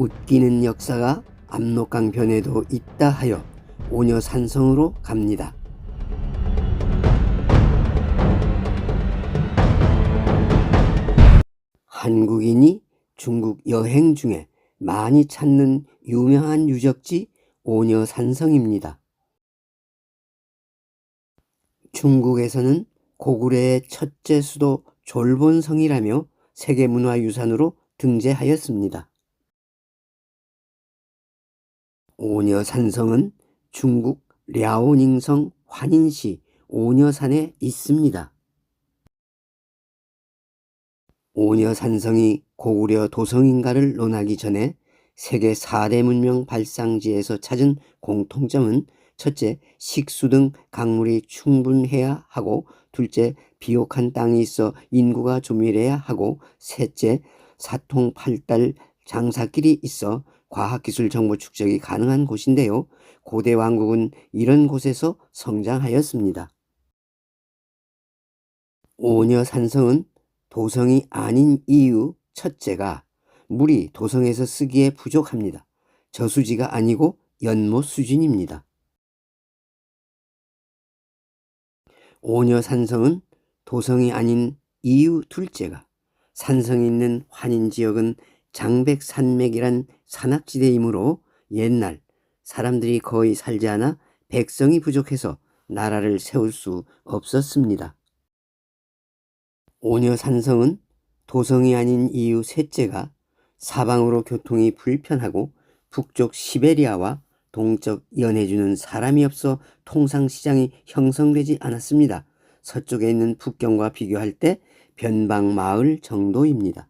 웃기는 역사가 압록강변에도 있다 하여 오녀 산성으로 갑니다. 한국인이 중국 여행 중에 많이 찾는 유명한 유적지 오녀 산성입니다. 중국에서는 고구려의 첫째 수도 졸본성이라며 세계문화유산으로 등재하였습니다. 오녀산성은 중국 랴오닝성 환인시 오녀산에 있습니다. 오녀산성이 고구려 도성인가를 논하기 전에 세계 4대 문명 발상지에서 찾은 공통점은 첫째, 식수 등 강물이 충분해야 하고 둘째, 비옥한 땅이 있어 인구가 조밀해야 하고 셋째, 사통 팔달 장사길이 있어 과학기술 정보 축적이 가능한 곳인데요. 고대 왕국은 이런 곳에서 성장하였습니다. 오녀 산성은 도성이 아닌 이유 첫째가 물이 도성에서 쓰기에 부족합니다. 저수지가 아니고 연못 수준입니다. 오녀 산성은 도성이 아닌 이유 둘째가 산성이 있는 환인 지역은 장백산맥이란 산악지대이므로 옛날 사람들이 거의 살지 않아 백성이 부족해서 나라를 세울 수 없었습니다. 오녀산성은 도성이 아닌 이유 셋째가 사방으로 교통이 불편하고 북쪽 시베리아와 동쪽 연해주는 사람이 없어 통상시장이 형성되지 않았습니다. 서쪽에 있는 북경과 비교할 때 변방 마을 정도입니다.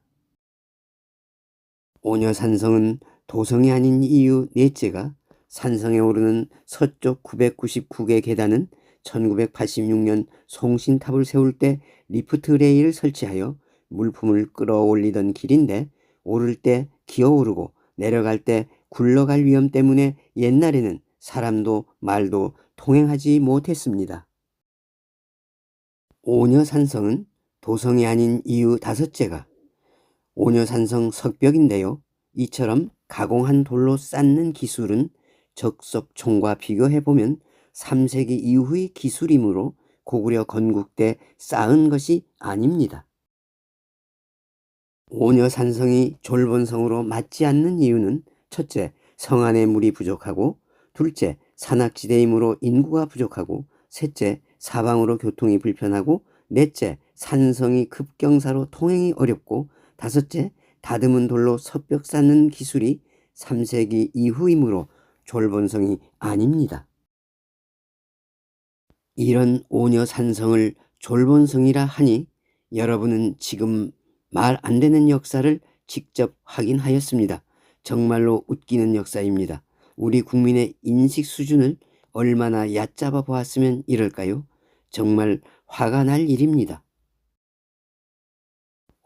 오녀 산성은 도성이 아닌 이유 넷째가 산성에 오르는 서쪽 999개 계단은 1986년 송신탑을 세울 때 리프트 레일을 설치하여 물품을 끌어올리던 길인데 오를 때 기어오르고 내려갈 때 굴러갈 위험 때문에 옛날에는 사람도 말도 통행하지 못했습니다. 오녀산성은 도성이 아닌 이유 다섯째가 오녀산성 석벽인데요. 이처럼 가공한 돌로 쌓는 기술은 적석총과 비교해보면 3세기 이후의 기술이므로 고구려 건국 때 쌓은 것이 아닙니다. 오녀산성이 졸본성으로 맞지 않는 이유는 첫째, 성 안에 물이 부족하고 둘째, 산악지대이므로 인구가 부족하고 셋째, 사방으로 교통이 불편하고 넷째, 산성이 급경사로 통행이 어렵고 다섯째, 다듬은 돌로 석벽 쌓는 기술이 3세기 이후이므로 졸본성이 아닙니다. 이런 오녀산성을 졸본성이라 하니 여러분은 지금 말 안 되는 역사를 직접 확인하였습니다. 정말로 웃기는 역사입니다. 우리 국민의 인식 수준을 얼마나 얕잡아 보았으면 이럴까요? 정말 화가 날 일입니다.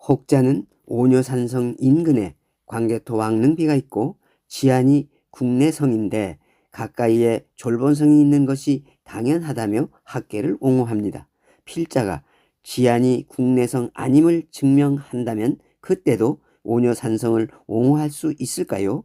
혹자는 오녀산성 인근에 광개토 왕릉비가 있고 지안이 국내성인데 가까이에 졸본성이 있는 것이 당연하다며 학계를 옹호합니다. 필자가 지안이 국내성 아님을 증명한다면 그때도 오녀산성을 옹호할 수 있을까요?